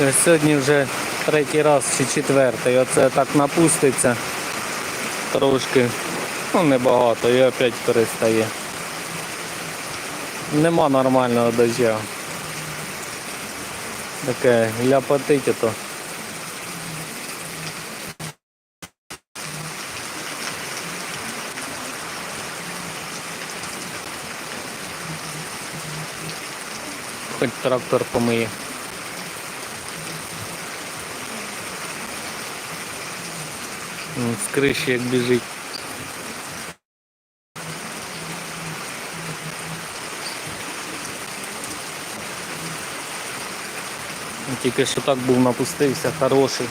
Е, Сьогодні вже третій раз чи четвертий. Оце так напуститься трошки, ну небагато, і опять перестає. Нема нормального дождя. Таке ляпотить ото. Хоч трактор помиє. З криші як біжить. Тільки що так був напустився, хороший.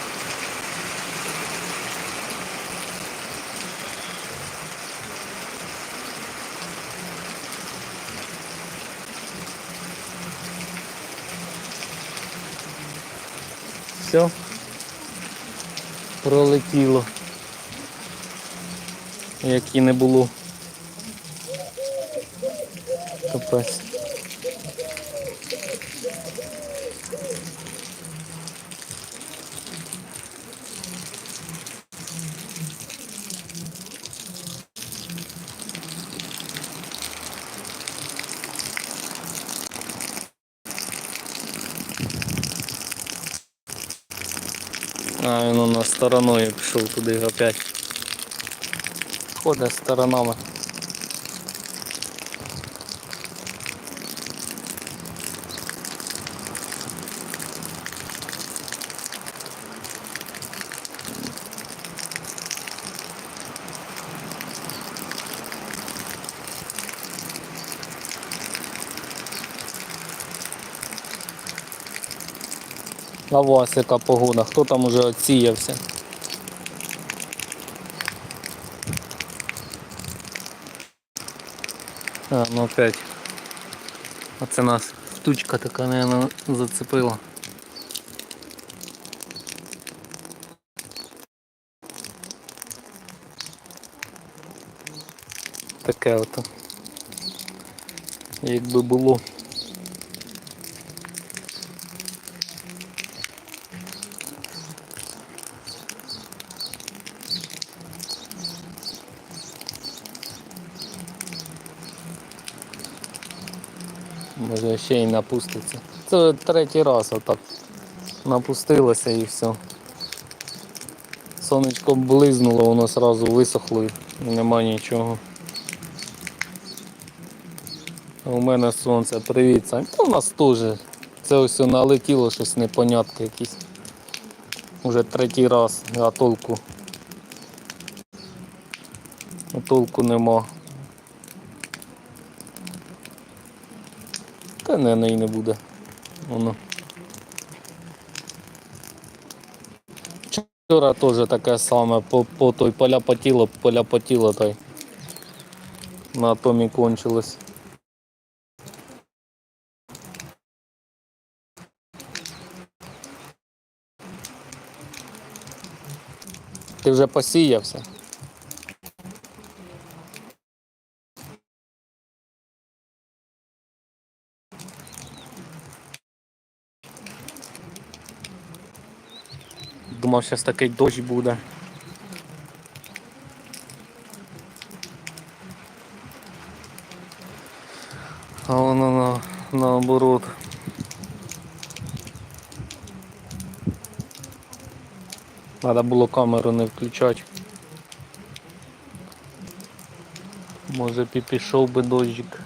Все. Пролетіло. Як і не було. Капець. А, він у стороною пішов туди опять. Ходить сторонами. А вас яка погода? Хто там уже оціявся? А, ну опять. А це нас штучка така, наверное, зацепила. Таке ото. Якби було. Ще й напуститься. Це третій раз отак напустилося і все. Сонечко близнуло, воно одразу висохло і нема нічого. У мене сонце, привіт, Сань. Та у нас теж. Це ось налетіло щось непонятке якесь. Уже третій раз, а толку. А толку нема. Та не, не, не буде. Воно. Вчора теж таке саме, по, по той поляпотіло, поляпотіло та й на атомі кончилось. Ти вже посіявся? Думав, зараз такий дощ буде. А воно на, наоборот. Треба було камеру не включати. Може пішов би дощик.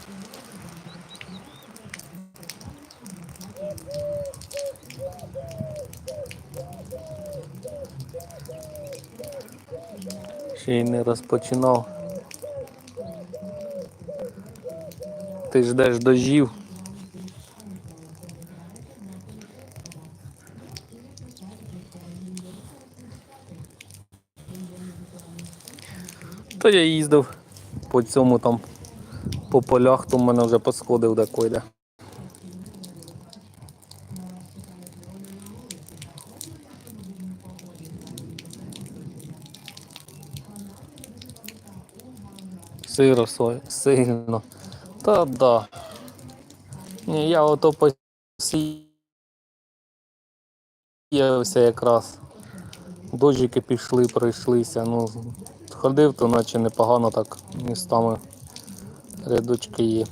Ще й не розпочинав. Ти ждеш дождів. То я їздив по цьому там по полях, то в мене вже посходив де. Сиро сильно. Та да. Ні, я ото посі засіявся якраз. Дощики пішли, пройшлися. Ну, ходив, то наче непогано так містами рядочки є.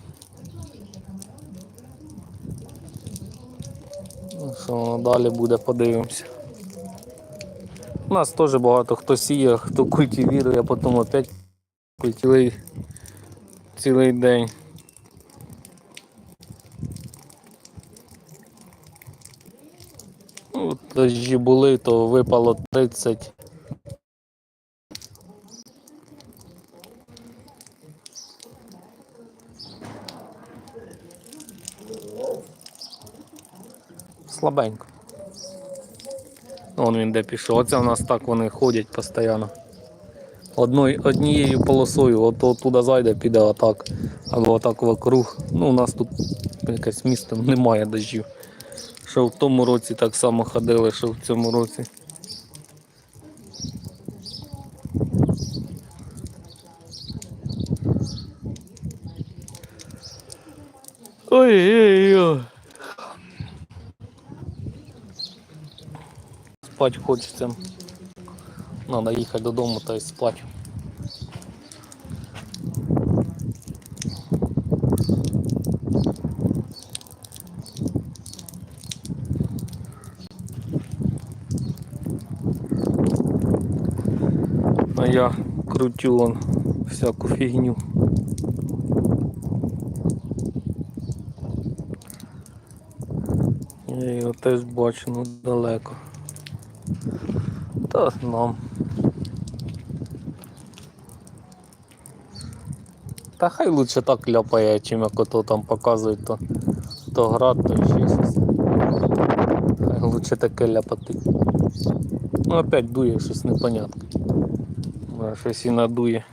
Ну, Що далі буде, подивимося. У нас теж багато хто сіє, хто культивірує, а потім опять культивує цілий день. Ну, дощі були, то випало 30. Слабенько. Вон він де пішов. Оце у нас так вони ходять постійно. Одною, однією полосою, от оттуда зайде, піде отак. Або отак вокруг. Ну, у нас тут якесь місто немає дощів. Що в тому році так само ходили, що в цьому році. Ой-ой-ой. Спать хочеться. Надо їхати додому та й спати. А я крутю вон всяку фігню. Я його теж бачу ну, далеко. Та сном. Та хай лучше так ляпає, чим як ото там показують, то, то град, то ще щось. Хай лучше таке ляпати. Ну опять дує щось непонятне. Щось і надує.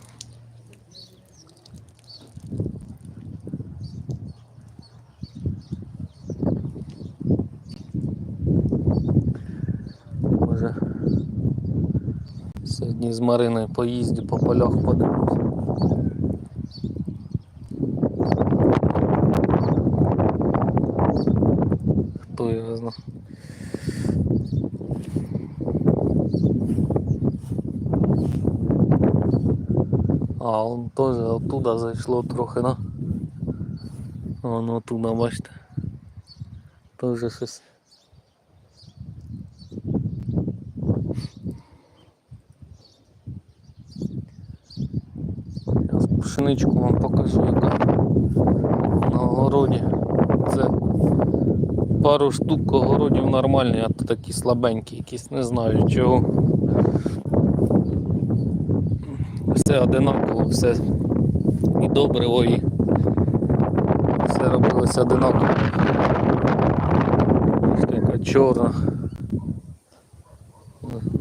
Може сьогодні з Мариною поїздю по полях подивимось. Хто його знає. А, он теж оттуда зайшло трохи, да? Воно оттуда, бачите. Тоже щось. Зараз пшеничку вам покажу, яка на огороді. Це пару штук огородів нормальні, а то такі слабенькі, якісь не знаю чого. Все одинаково, все і добриво, і все робилося одинаково. Яка чорна.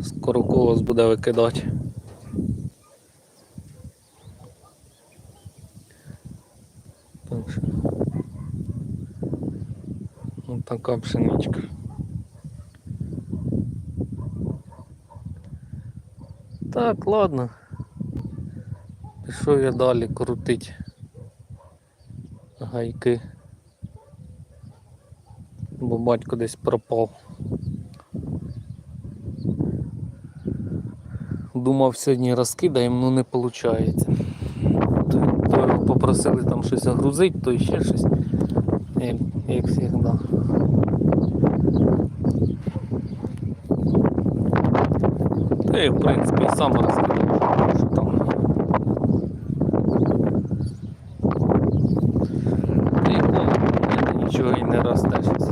Скоро колос буде викидати. Так що. Ось пшеничка. Так, ладно. Пішов я далі крутить гайки. Бо батько десь пропав. Думав сьогодні розкидаємо, але не виходить. То, попросили там щось загрузити, то ще щось. Як, як завжди. Та я в принципі сам розкидав, що там. Нічого і не росте щось.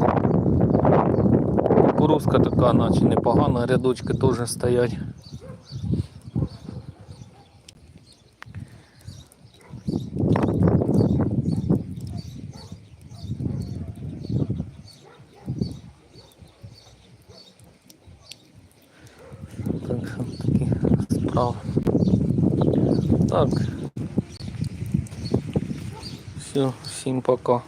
Кукурузка така, наче непогана, рядочки теж стоять. Так що такі. Так. Все, всім пока.